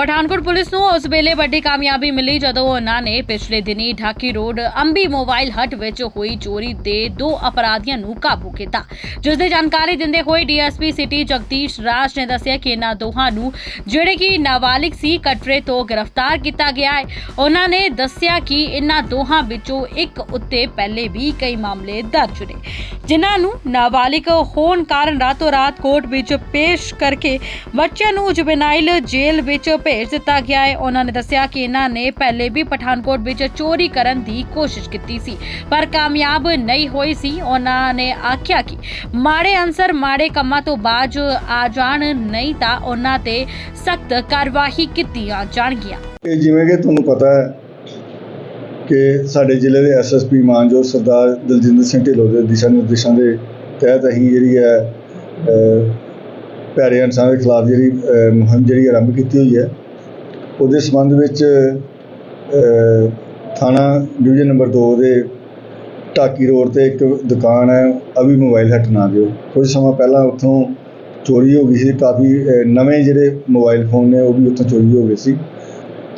Pathankot police ਨੂੰ ਉਸ ਵੇਲੇ ਵੱਡੀ ਕਾਮਯਾਬੀ ਮਿਲੀ ਜਦੋਂ ਉਹਨਾਂ ਨੇ ਪਿਛਲੇ ਦਿਨੀ ਢਾਕੀ ਰੋਡ ਅੰਬੀ ਮੋਬਾਈਲ ਹੱਟ ਵਿੱਚ ਹੋਈ ਚੋਰੀ ਦੇ ਦੋ ਅਪਰਾਧੀਆਂ ਨੂੰ ਕਾਬੂ ਕੀਤਾ, ਜਿਸ ਦੀ ਜਾਣਕਾਰੀ ਦਿੰਦੇ ਹੋਏ ਡੀਐਸਪੀ ਸਿਟੀ ਜਗਦੀਸ਼ ਰਾਜ ਨੇ ਦੱਸਿਆ ਕਿ ਇਹਨਾਂ ਦੋਹਾਂ ਨੂੰ ਜਿਹੜੇ ਕਿ ਨਾਬਾਲਿਗ ਸੀ, ਕਟਰੇ ਤੋਂ ਗ੍ਰਿਫਤਾਰ ਕੀਤਾ ਗਿਆ ਹੈ। ਉਹਨਾਂ ਨੇ ਦੱਸਿਆ ਕਿ ਇਹਨਾਂ ਦੋਹਾਂ ਵਿੱਚੋਂ ਇੱਕ ਉੱਤੇ ਪਹਿਲੇ ਵੀ ਕਈ ਮਾਮਲੇ ਦਰਜ ਨੇ, ਜਿਨ੍ਹਾਂ ਨੂੰ ਨਾਬਾਲਿਗ ਹੋਣ ਕਾਰਨ ਰਾਤੋਂ ਰਾਤ ਕੋਰਟ ਵਿੱਚ ਪੇਸ਼ ਕਰਕੇ ਬੱਚਿਆਂ ਨੂੰ ਜੁਬਨਾਈਲ ਜੇਲ੍ਹ ਵਿੱਚ ਭੇਜ ਦਿੱਤਾ ਗਿਆ ਹੈ। ਉਹਨਾਂ ਨੇ ਦੱਸਿਆ ਕਿ ਇਹਨਾਂ ਨੇ ਪਹਿਲੇ ਵੀ ਪਠਾਨਕੋਟ ਵਿੱਚ ਚੋਰੀ ਕਰਨ ਦੀ ਕੋਸ਼ਿਸ਼ ਕੀਤੀ ਸੀ, ਪਰ ਕਾਮਯਾਬ ਨਹੀਂ ਹੋਈ ਸੀ। ਉਹਨਾਂ ਨੇ ਆਖਿਆ ਕਿ ਮਾੜੇ ਅਨਸਰ ਮਾੜੇ ਕੰਮਾਂ ਤੋਂ ਬਾਅਦ ਆ ਜਾਣ ਨਹੀਂ ਤਾਂ ਉਹਨਾਂ ਤੇ ਸਖਤ ਕਾਰਵਾਈ ਕੀਤੀ ਜਾਣਗੀਆਂ। ਇਹ ਜਿਵੇਂ ਕਿ ਤੁਹਾਨੂੰ ਪਤਾ ਹੈ ਕਿ ਸਾਡੇ ਜ਼ਿਲ੍ਹੇ ਦੇ ਐਸਐਸਪੀ ਮਾਨਜੋਤ ਸਰਦਾਰ ਦਲਜਿੰਦਰ ਸਿੰਘ ਢਿੱਲੋਂ ਦੇ ਦਿਸ਼ਾ ਨਿਰਦੇਸ਼ਾਂ ਦੇ ਤਹਿਤ ਅਸੀਂ ਜਿਹੜੀ ਹੈ ਭੈੜੇ ਇਨਸਾਨਾਂ ਦੇ ਖਿਲਾਫ ਜਿਹੜੀ ਮੁਹਿੰਮ ਜਿਹੜੀ ਆਰੰਭ ਕੀਤੀ ਹੋਈ ਹੈ, ਉਹਦੇ ਸੰਬੰਧ ਵਿੱਚ ਥਾਣਾ ਡਿਵੀਜ਼ਨ ਨੰਬਰ 2 ਦੇ ਢਾਕੀ ਰੋਡ ਤੇ ਇੱਕ ਦੁਕਾਨ ਹੈ ਅਭੀ ਮੋਬਾਈਲ ਹੱਟ ਨਾ ਦਿਓ। ਕੁਝ ਸਮਾਂ ਪਹਿਲਾਂ ਉੱਥੋਂ ਚੋਰੀ ਹੋ ਗਈ ਸੀ, ਕਾਫੀ ਨਵੇਂ ਜਿਹੜੇ ਮੋਬਾਈਲ ਫੋਨ ਨੇ, ਉਹ ਵੀ ਉੱਥੋਂ ਚੋਰੀ ਹੋ ਗਏ ਸੀ।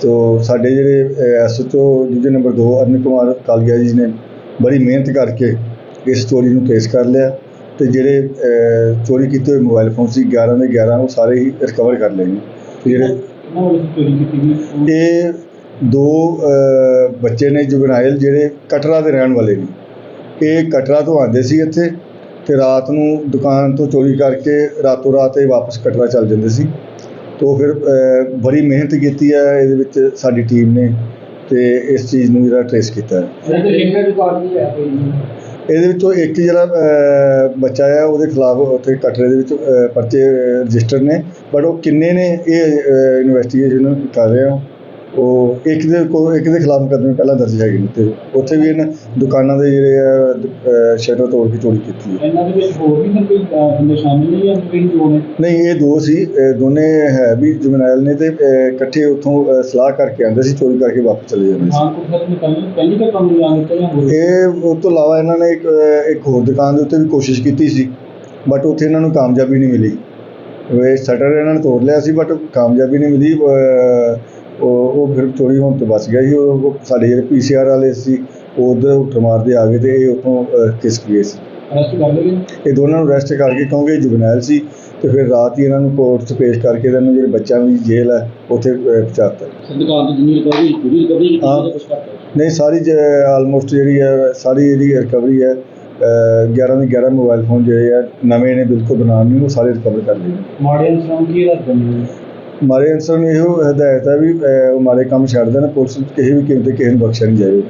ਤੋ ਸਾਡੇ ਜਿਹੜੇ SHO division number 2 Arun Kumar Kalia ji ਨੇ ਬੜੀ ਮਿਹਨਤ ਕਰਕੇ ਇਸ ਚੋਰੀ ਨੂੰ ਟ੍ਰੇਸ ਕਰ ਲਿਆ। ਤੇ ਜਿਹੜੇ ਚੋਰੀ ਕੀਤੇ ਹੋਏ ਮੋਬਾਈਲ ਫੋਨ ਸੀ 11 ਦੇ 11 ਉਹ ਸਾਰੇ ਹੀ ਰਿਕਵਰ ਕਰ ਲਏ ਨੇ। ਤੇ ਜਿਹੜੇ ਇਹ ਦੋ ਬੱਚੇ ਨੇ ਜੁਬਨਾਈਲ ਜਿਹੜੇ ਕਟਰਾ ਦੇ ਰਹਿਣ ਵਾਲੇ ਨੇ। ਇਹ ਕਟਰਾ ਤੋਂ ਆਉਂਦੇ ਸੀ ਇੱਥੇ ਤੇ ਰਾਤ ਨੂੰ ਦੁਕਾਨ ਤੋਂ ਚੋਰੀ ਕਰਕੇ ਰਾਤੋਂ ਰਾਤ ਇਹ ਵਾਪਸ ਕਟਰਾ ਚੱਲ ਜਾਂਦੇ ਸੀ। ਤੋਂ ਫਿਰ ਬੜੀ ਮਿਹਨਤ ਕੀਤੀ ਹੈ ਇਹਦੇ ਵਿੱਚ ਸਾਡੀ ਟੀਮ ਨੇ ਤੇ ਇਸ ਚੀਜ਼ ਨੂੰ ਜਿਹੜਾ ਟ੍ਰੇਸ ਕੀਤਾ ਹੈ। ਇਹਦੇ ਵਿੱਚੋਂ ਇੱਕ ਜਿਹੜਾ ਬੱਚਾ ਆ, ਉਹਦੇ ਖਿਲਾਫ ਉੱਥੇ ਕਟਰੇ ਦੇ ਵਿੱਚ ਪਰਚੇ ਰਜਿਸਟਰ ਨੇ ਬਟ ਉਹ ਕਿੰਨੇ ਨੇ ਇਹ ਇਨਵੈਸਟੀਗੇਸ਼ਨ ਕਰ ਰਹੇ ਹਾਂ ਉਹ ਇੱਕ ਦੇ ਕੋ ਇੱਕ ਦੇ ਖਿਲਾਫ ਮੁਕੱਦਮੇ ਪਹਿਲਾਂ ਦਰਜ ਹੈਗੇ ਨੇ ਤੇ ਉੱਥੇ ਵੀ ਇਹਨਾਂ ਦੁਕਾਨਾਂ ਦੇ ਜਿਹੜੇ ਆ ਸ਼ਟਰ ਤੋੜ ਕੇ ਚੋਰੀ ਕੀਤੀ ਹੈ। ਇਹਨਾਂ ਦੇ ਵਿੱਚ ਹੋਰ ਵੀ ਕੋਈ ਬੰਦੇ ਸ਼ਾਮਿਲ ਨਹੀਂ ਜਾਂ ਕੋਈ ਦੋ ਨੇ? ਨਹੀਂ ਇਹ ਦੋ ਸੀ ਦੋਨੇ ਹੈ ਵੀ ਜੁਮਨਾਇਲ ਨੇ ਤੇ ਇਕੱਠੇ ਉੱਥੋਂ ਸਲਾਹ ਕਰਕੇ ਆਉਂਦੇ ਸੀ ਚੋਰੀ ਕਰਕੇ ਵਾਪਸ ਚਲੇ ਜਾਂਦੇ ਸੀ। ਹਾਂ ਕੋਈ ਪਹਿਲੀ ਤਾਂ ਕੰਮ ਜਾਂ ਇਹ ਉਸ ਤੋਂ ਇਲਾਵਾ ਇਹਨਾਂ ਨੇ ਇੱਕ ਇੱਕ ਹੋਰ ਦੁਕਾਨ ਦੇ ਉੱਤੇ ਵੀ ਕੋਸ਼ਿਸ਼ ਕੀਤੀ ਸੀ ਬਟ ਉੱਥੇ ਇਹਨਾਂ ਨੂੰ ਕਾਮਯਾਬੀ ਨਹੀਂ ਮਿਲੀ। ਉਹ ਸ਼ਟਰ ਇਹਨਾਂ ਨੇ ਤੋੜ ਲਿਆ ਸੀ ਬਟ ਕਾਮਯਾਬੀ ਨਹੀਂ ਮਿਲੀ ਉਹ ਫਿਰ ਚੋਰੀ ਹੋਣ ਤੋਂ ਬਚ ਗਿਆ ਸੀ ਉਹ ਸਾਡੇ ਜਿਹੜੇ ਪੀਸੀਆਰ ਵਾਲੇ ਸੀ ਉਹ ਉਧਰ ਉੱਠ ਮਾਰਦੇ ਆ ਗਏ ਤੇ ਇਹ ਉੱਥੋਂ ਕਿਸਕ ਗਏ ਸੀ। ਅਰੈਸਟ ਕਰ ਲਏ ਇਹ ਦੋਨਾਂ ਨੂੰ ਅਰੈਸਟ ਕਰਕੇ ਕਿਉਂਕਿ ਜੁਬਨੈਲ ਸੀ ਤੇ ਫਿਰ ਰਾਤ ਹੀ ਇਹਨਾਂ ਨੂੰ ਕੋਰਟ 'ਚ ਪੇਸ਼ ਕਰਕੇ ਇਹਨਾਂ ਜਿਹੜੇ ਬੱਚਿਆਂ ਦੀ ਜੇਲ੍ਹ ਹੈ ਉੱਥੇ ਪਹੁੰਚਾਤਾ। ਦੁਕਾਨ ਜਿੰਨੀ ਰਿਕਵਰੀ ਪੂਰੀ ਰਿਕਵਰੀ? ਨਹੀਂ ਸਾਰੀ ਆਲਮੋਸਟ ਜਿਹੜੀ ਹੈ ਸਾਰੀ ਇਹਦੀ ਰਿਕਵਰੀ ਹੈ ਅ, 11 ਦੇ 11 ਮੋਬਾਈਲ ਫੋਨ ਜਿਹੜੇ ਆ ਨਵੇਂ ਨੇ ਬਿਲਕੁਲ ਬਣਾਉਣ ਨੂੰ ਉਹ ਸਾਰੇ ਰਿਕਵਰ ਕਰ ਲਏ ਨੇ। ਮਾੜੇ ਇਨਸਾਨ ਕੀ ਰੱਖ ਦਿੰਦੇ ਮਾਰੇ ਅਨਸਰ ਨੂੰ ਇਹੋ ਹਦਾਇਤ ਹੈ ਵੀ ਅ, ਉਹ ਮਾਰੇ ਕੰਮ ਛੱਡ ਦੇਣ ਪੁਲਿਸ ਕਿਸੇ ਵੀ ਕੀਮਤ ਤੇ ਕਿਸੇ ਨੂੰ ਬਖਸ਼ਿਆ ਨਹੀਂ ਜਾਵੇਗਾ